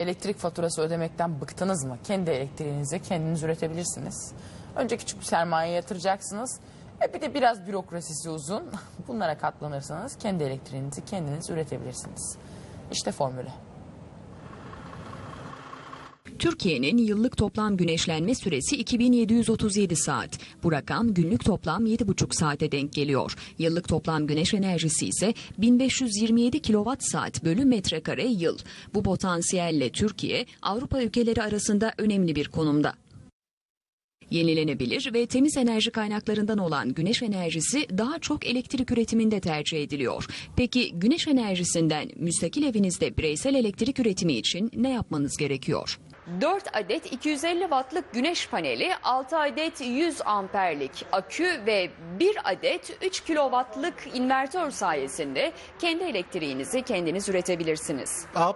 Elektrik faturası ödemekten bıktınız mı? Kendi elektriğinizi kendiniz üretebilirsiniz. Önce küçük bir sermaye yatıracaksınız. E bir de biraz bürokrasisi uzun. Bunlara katlanırsanız kendi elektriğinizi kendiniz üretebilirsiniz. İşte formülü. Türkiye'nin yıllık toplam güneşlenme süresi 2737 saat. Bu rakam günlük toplam 7,5 saate denk geliyor. Yıllık toplam güneş enerjisi ise 1527 kilowatt saat bölü metrekare yıl. Bu potansiyelle Türkiye Avrupa ülkeleri arasında önemli bir konumda. Yenilenebilir ve temiz enerji kaynaklarından olan güneş enerjisi daha çok elektrik üretiminde tercih ediliyor. Peki güneş enerjisinden müstakil evinizde bireysel elektrik üretimi için ne yapmanız gerekiyor? 4 adet 250 wattlık güneş paneli, 6 adet 100 amperlik akü ve 1 adet 3 kilowattlık invertör sayesinde kendi elektriğinizi kendiniz üretebilirsiniz. A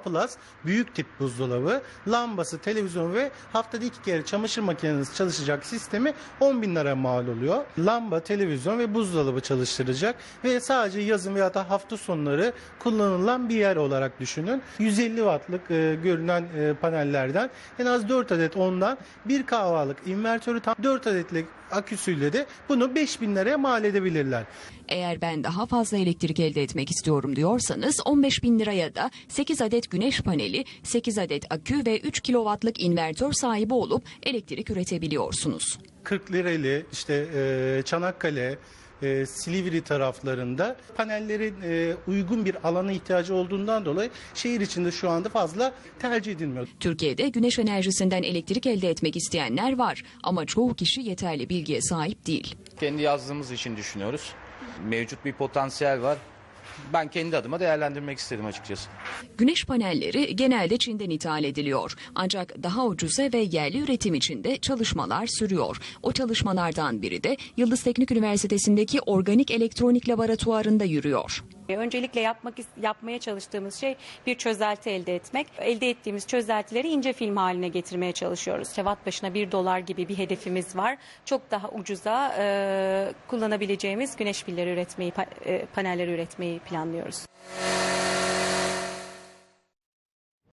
büyük tip buzdolabı, lambası, televizyon ve haftada iki kere çamaşır makineniz çalışacak sistemi 10 bin lira mal oluyor. Lamba, televizyon ve buzdolabı çalıştıracak ve sadece yazın veya da hafta sonları kullanılan bir yer olarak düşünün. 150 wattlık e, görünen e, panellerden en az 4 adet ondan bir kahvalık invertörü tam 4 adetlik aküsüyle de bunu 5000 liraya mal edebilirler. Eğer ben daha fazla elektrik elde etmek istiyorum diyorsanız 15 bin liraya da 8 adet güneş paneli, 8 adet akü ve 3 kilowattlık invertör sahibi olup elektrik üretebiliyorsunuz. 40 lirayla işte e, Çanakkale, e, Silivri taraflarında panellerin e, uygun bir alana ihtiyacı olduğundan dolayı şehir içinde şu anda fazla tercih edilmiyor. Türkiye'de güneş enerjisinden elektrik elde etmek isteyenler var ama çoğu kişi yeterli bilgiye sahip değil. kendi yazdığımız için düşünüyoruz. Mevcut bir potansiyel var. Ben kendi adıma değerlendirmek istedim açıkçası. Güneş panelleri genelde Çin'den ithal ediliyor. Ancak daha ucuza ve yerli üretim için de çalışmalar sürüyor. O çalışmalardan biri de Yıldız Teknik Üniversitesi'ndeki Organik Elektronik Laboratuvarı'nda yürüyor. E, Öncelikle yapmak yapmaya çalıştığımız şey bir çözelti elde etmek. Elde ettiğimiz çözeltileri ince film haline getirmeye çalışıyoruz. Watt başına 1 dolar gibi bir hedefimiz var. Çok daha ucuza e, kullanabileceğimiz güneş pilleri üretmeyi, pa- e, panelleri üretmeyi planlıyoruz.